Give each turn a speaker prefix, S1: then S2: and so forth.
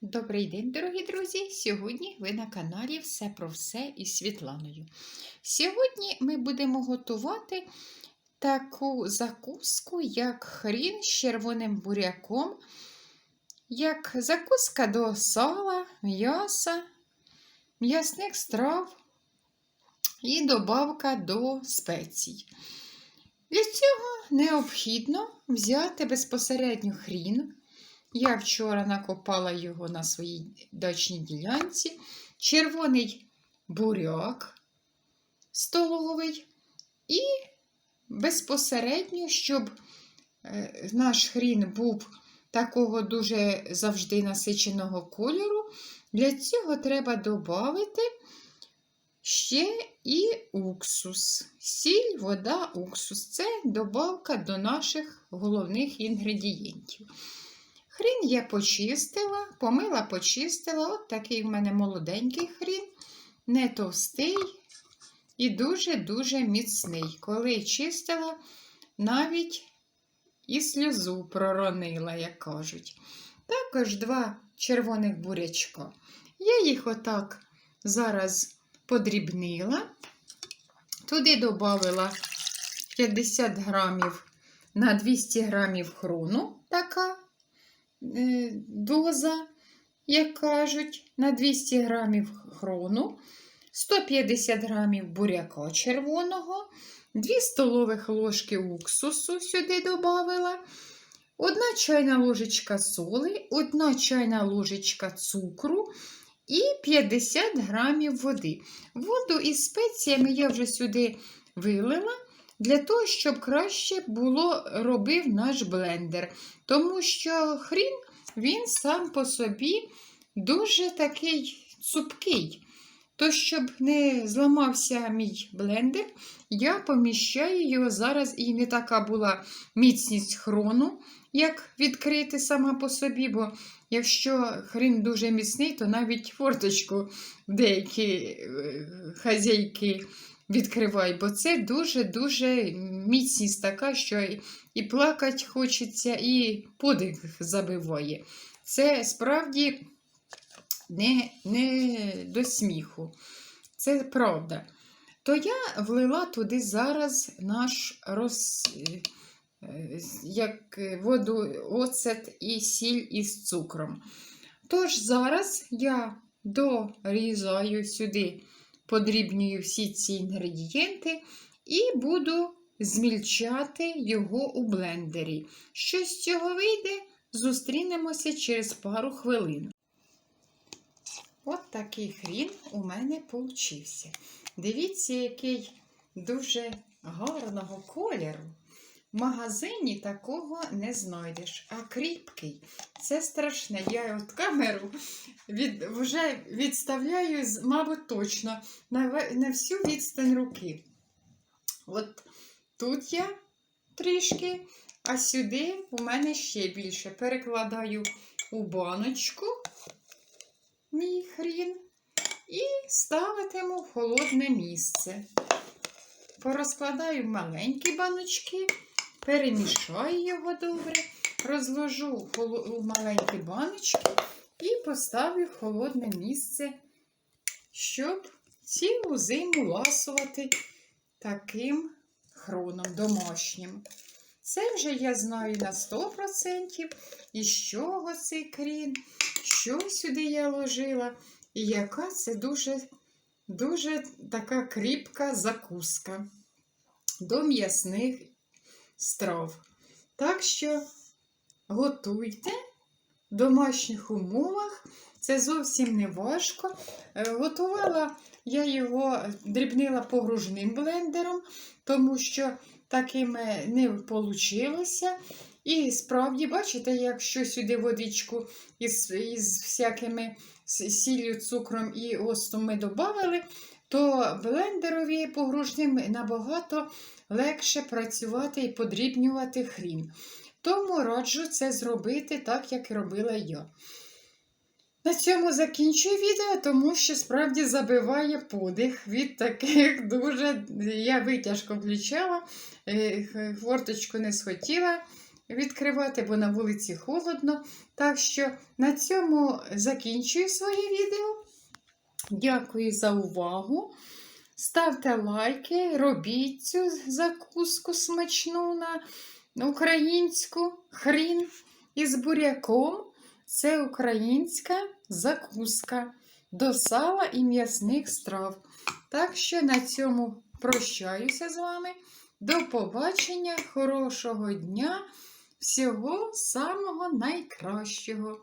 S1: Добрий день, дорогі друзі! Сьогодні ви на каналі Все про все із Світланою. Сьогодні ми будемо готувати таку закуску, як хрін з червоним буряком, як закуска до сала, м'яса, м'ясних страв і добавка до спецій. Для цього необхідно взяти безпосередньо хрін. Я вчора накопала його на своїй дачній ділянці. Червоний буряк столовий. І безпосередньо, щоб е, наш хрін був такого дуже завжди насиченого кольору, для цього треба додати ще і уксус. Сіль, вода, уксус. Це добавка до наших головних інгредієнтів. Хрін я почистила, помила, почистила. От такий в мене молоденький хрін, не товстий і дуже-дуже міцний. Коли чистила, навіть і сльозу проронила, як кажуть. Також два червоних бурячка. Я їх отак зараз подрібнила. Туди додала 50 грамів на 200 грамів хрону така. Доза, як кажуть, на 200 грамів хрону, 150 грамів буряка червоного, 2 столових ложки уксусу сюди додала, 1 чайна ложечка соли, 1 чайна ложечка цукру і 50 грамів води. Воду із спеціями я вже сюди вилила для того, щоб краще було робив наш блендер. Тому що хрін, він сам по собі дуже такий цупкий. То, щоб не зламався мій блендер, я поміщаю його зараз і не така була міцність хрону, як відкрити сама по собі. Бо якщо хрін дуже міцний, то навіть форточку деякі е, хазяйки відкривай, бо це дуже-дуже міцність така, що і, плакати хочеться, і подих забиває. Це справді не, не до сміху. Це правда. То я влила туди зараз наш роз, е, як воду, оцет і сіль із цукром. Тож зараз я дорізаю сюди подрібнюю всі ці інгредієнти і буду змільчати його у блендері. Що з цього вийде, зустрінемося через пару хвилин. От такий хрін у мене получився. Дивіться, який дуже гарного кольору. В магазині такого не знайдеш, а кріпкий. Це страшне. Я от камеру від, вже відставляю, мабуть, точно на, на всю відстань руки. От тут я трішки, а сюди у мене ще більше. Перекладаю у баночку мій хрін і ставитиму в холодне місце. Порозкладаю маленькі баночки. Перемішаю його добре, розложу у маленькі баночки і поставлю в холодне місце, щоб цілу зиму ласувати таким хроном домашнім. Це вже я знаю на 100%, із чого цей крін, що сюди я ложила, і яка це дуже, дуже така кріпка закуска до м'ясних страв. Так що готуйте домашніх умовах. Це зовсім не важко. Е, готувала я його, дрібнила погружним блендером, тому що таким не вийшло. І справді, бачите, якщо сюди водичку із із всякими сіллю, цукром і остом ми додали, то блендерові погружним набагато легше працювати і подрібнювати хрін. Тому раджу це зробити так, як робила я. На цьому закінчую відео, тому що справді забиває подих від таких дуже. Я витяжко включала, е, форточку не схотіла відкривати, бо на вулиці холодно. Так що на цьому закінчую своє відео. Дякую за увагу. Ставте лайки, робіть цю закуску смачну на українську хрін із буряком. Це українська закуска до сала і м'ясних страв. Так що на цьому прощаюся з вами. До побачення, хорошого дня, всього самого найкращого.